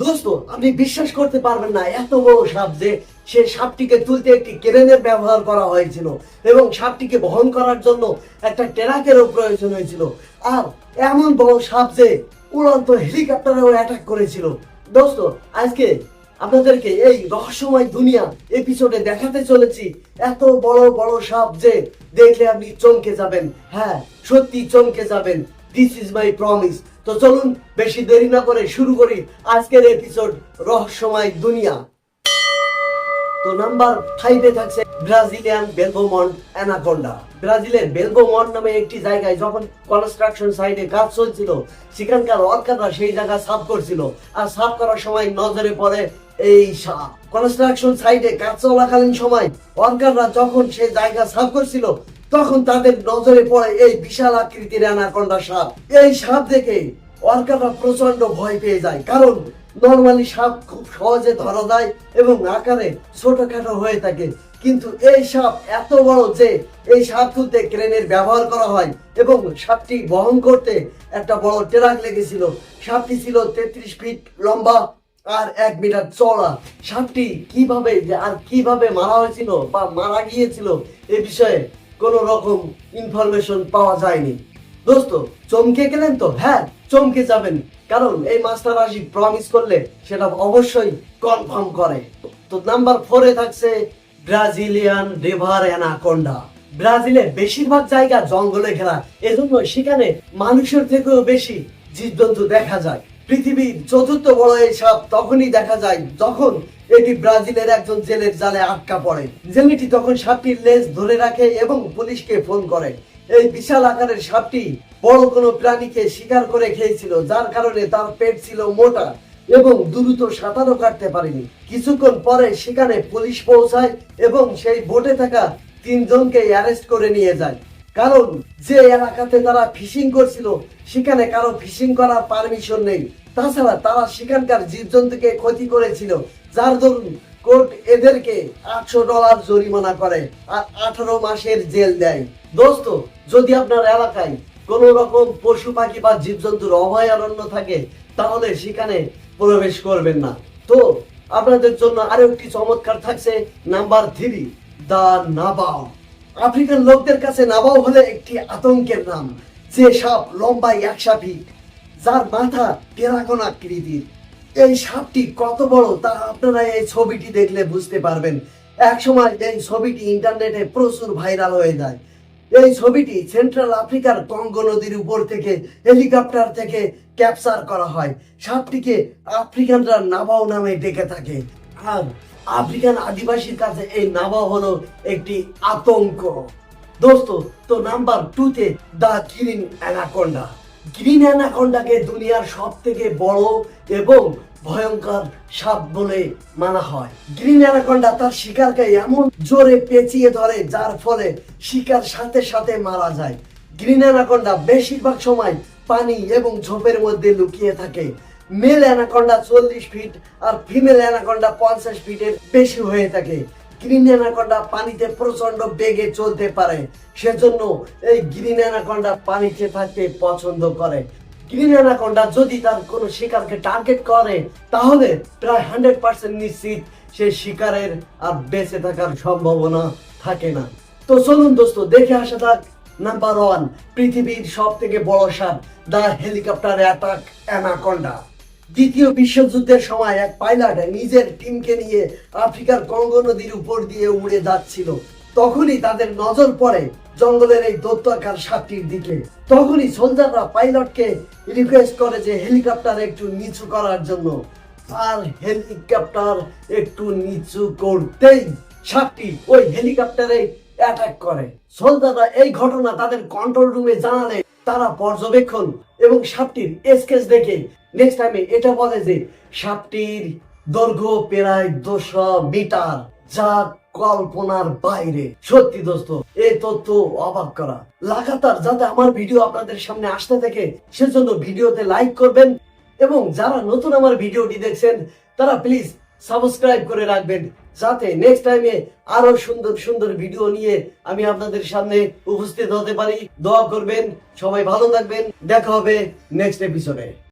দোস্ত, আপনি বিশ্বাস করতে পারবেন না, এত বড় সাপ যে সে সাপটিকে তুলতে একটি ক্রেনের ব্যবহার করা হয়েছিল এবং সাপটিকে বহন করার জন্য একটা ট্রাকেরও প্রয়োজন হয়েছিল। আর এমন বড় সাপ যে উড়ন্ত হেলিকপ্টারেও অ্যাটাক করেছিল। দোস্ত, আজকে আপনাদেরকে এই রহস্যময় দুনিয়া এপিসোডে দেখাতে চলেছি। এত বড় বড় সাপ যে দেখলে আপনি চমকে যাবেন। হ্যাঁ সত্যি চমকে যাবেন। দিস ইজ মাই প্রমিস তো চলুন বেশি দেরি না করে শুরু করি আজকের এপিসোড রহস্যময় দুনিয়া। তো নাম্বার ফাইভে থাকছে ব্রাজিলিয়ান বেলবোমন্ট অ্যানাকোন্ডা ব্রাজিলের বেলবোমন্ট নামে একটি জায়গায় যখন কনস্ট্রাকশন সাইটে কাজ চলছিল, সেখানকার ওয়ার্কাররা সেই জায়গা সাফ করছিল। আর সাফ করার সময় নজরে পড়ে এই সাপ কনস্ট্রাকশন সাইটে কাজ চলাকালীন সময় ওয়ার্কাররা যখন সেই জায়গা সাফ করছিল তখন তাদের নজরে পড়ে এই বিশাল আকৃতির অ্যানাকোন্ডা সাপ। এই সাপ দেখে ওয়ার্কাররা প্রচণ্ড ভয় পেয়ে যায়, কারণ নর্মালি সাপ খুব সহজে ধরা যায় এবং আকারে ছোটখাটো হয়ে থাকে। কিন্তু এই সাপ এত বড় যে এই সাপ তুলতে ক্রেনের ব্যবহার করা হয় এবং সাপটি বহন করতে একটা বড় ট্রাক লেগেছিল। সাপটি ছিল তেত্রিশ ফিট লম্বা আর এক মিটার চড়া সাপটি কীভাবে আর কীভাবে মারা হয়েছিল বা মারা গিয়েছিল এ বিষয়ে কোনো রকম ইনফরমেশন পাওয়া যায়নি। দোস্ত, চমকে গেলেন তো? হ্যাঁ চমকে যাবেন। কারণ এই মাস্টার রাশি প্রমিস করলে সেটা অবশ্যই কনফার্ম করে। তো নাম্বার ফোরে থাকছে ব্রাজিলিয়ান রিভার অ্যানাকোন্ডা ব্রাজিলের বেশিরভাগ জায়গা জঙ্গলে ঘেরা। এজন্য সেখানে মানুষের থেকেও বেশি জীবজন্তু দেখা যায়। পৃথিবীর চতুর্থ বড় এই সাপ তখনই দেখা যায় যখন এটি ব্রাজিলের একজন জেলের জালে আটকা পড়ে। জেলেটি তখন সাপটির লেজ ধরে রাখে এবং পুলিশকে ফোন করে। এই বিশাল আকারের সাপটি বড় কোনো প্রাণীকে শিকার করে খেয়েছিল, যার কারণে তার পেট ছিল মোটা এবং দ্রুত সাঁতারও কাটতে পারেনি। কিছুক্ষণ পরে সেখানে পুলিশ পৌঁছায় এবং সেই বোটে থাকা তিনজনকে অ্যারেস্ট করে নিয়ে যায়। কারণ যে এলাকাতে তারা ফিশিং করছিল, সেখানে কারও ফিশিং করার পারমিশন নেই। তাছাড়া তারা সেখানকার জীবজন্তুকে ক্ষতি করেছিল, যার দরুন কোর্ট এদেরকে আটশো ডলার জরিমানা করে আর আঠারো মাসের জেল দেয়। দোস্ত, যদি আপনার এলাকায় কোন রকম পশু পাখি বা জীবজন্তুর অভয়ারণ্য থাকে, তাহলে সেখানে প্রবেশ করবেন না। তো, আপনাদের জন্য আরও একটি চমৎকার থাকছে নাম্বার থ্রি দা নাবাও আফ্রিকান লোকদের কাছে নাবাও হলে একটি আতঙ্কের নাম। যে সাপ লম্বায় একশা ফিট যার মাথা টেরাকোন আকৃতির। এই সাপটি কত বড় তা আপনারা এই ছবিটি দেখলে বুঝতে পারবেন। এক সময় এই ছবিটি ইন্টারনেটে প্রচুর ভাইরাল হয়ে যায়। এই ছবিটি সেন্ট্রাল আফ্রিকার কঙ্গো নদীর উপর থেকে, হেলিকপ্টার থেকে ক্যাপচার করা হয়। সাপটিকে আফ্রিকানরা নাবাও নামে ডেকে থাকে। আর আফ্রিকান আদিবাসীর কাছে এই নাবাও হলো একটি আতঙ্ক। দোস্ত তো নাম্বার টুতে দা গ্রিন অ্যানাকোন্ডা। গ্রিন অ্যানাকোন্ডাকে দুনিয়ার সব থেকে বড় এবং ভয়ঙ্কর সাপ বলে মানা হয়। গ্রিন অ্যানাকোন্ডা তার শিকারকে এমন জোরে পেঁচিয়ে ধরে, যার ফলে শিকার সাথে সাথে মারা যায়। গ্রিন অ্যানাকোন্ডা বেশিরভাগ সময় পানি এবং ঝোপের মধ্যে লুকিয়ে থাকে। মেল অ্যানাকোন্ডা চল্লিশ ফিট আর ফিমেল অ্যানাকোন্ডা পঞ্চাশ ফিটের বেশি হয়ে থাকে। গ্রিন অ্যানাকোন্ডা পানিতে প্রচণ্ড বেগে চলতে পারে। সেজন্য এই গ্রিন অ্যানাকোন্ডা পানিতে থাকতে পছন্দ করে। গ্রিন অ্যানাকোন্ডা যদি তার কোনো শিকারকে টার্গেট করে, তাহলে প্রায় হান্ড্রেড পার্সেন্ট নিশ্চিত সে শিকারের আর বেঁচে থাকার সম্ভাবনা থাকে না। তো চলুন দোস্ত, দেখে আসা থাক নাম্বার ওয়ান পৃথিবীর সব থেকে বড় সাপ দ্য হেলিকপ্টার অ্যাটাক অ্যানাকোন্ডা দ্বিতীয় বিশ্বযুদ্ধের সময় এক পাইলট নিজের টিমকে নিয়ে আফ্রিকার কঙ্গো নদীর উপর দিয়ে উড়ে যাচ্ছিল। তখনই তাদের নজর পড়ে জঙ্গলের এই দৈত্যাকার সাপটির দিকে। তখনই সোলজাররা পাইলটকে রিকোয়েস্ট করে যে হেলিকপ্টার একটু নিচু করার জন্য। আর হেলিকপ্টার একটু নিচু করতেই সাপটি ওই হেলিকপ্টারে অ্যাটাক করে। সোলজাররা এই ঘটনা তাদের কন্ট্রোল রুমে জানালে। তারা পর্যবেক্ষণ এবং সাপটির স্কেচ দেখে। নেক্সট টাইমে এটা বলে যে সাপটির দৈর্ঘ্য প্রায় দুশো মিটার, যা কল্পনার বাইরে। সত্যি দোস্ত, এই তথ্য অবাক করা। লাগাতার যাতে আমার ভিডিও আপনাদের সামনে আসতে থাকে, সেজন্য ভিডিওতে লাইক করবেন এবং যারা নতুন আমার ভিডিওটি দেখছেন, তারা প্লিজ সাবস্ক্রাইব করে রাখবেন, যাতে নেক্সট টাইমে আরও সুন্দর সুন্দর ভিডিও নিয়ে আমি আপনাদের সামনে উপস্থিত হতে পারি। দোয়া করবেন, সবাই ভালো থাকবেন। দেখা হবে নেক্সট এপিসোডে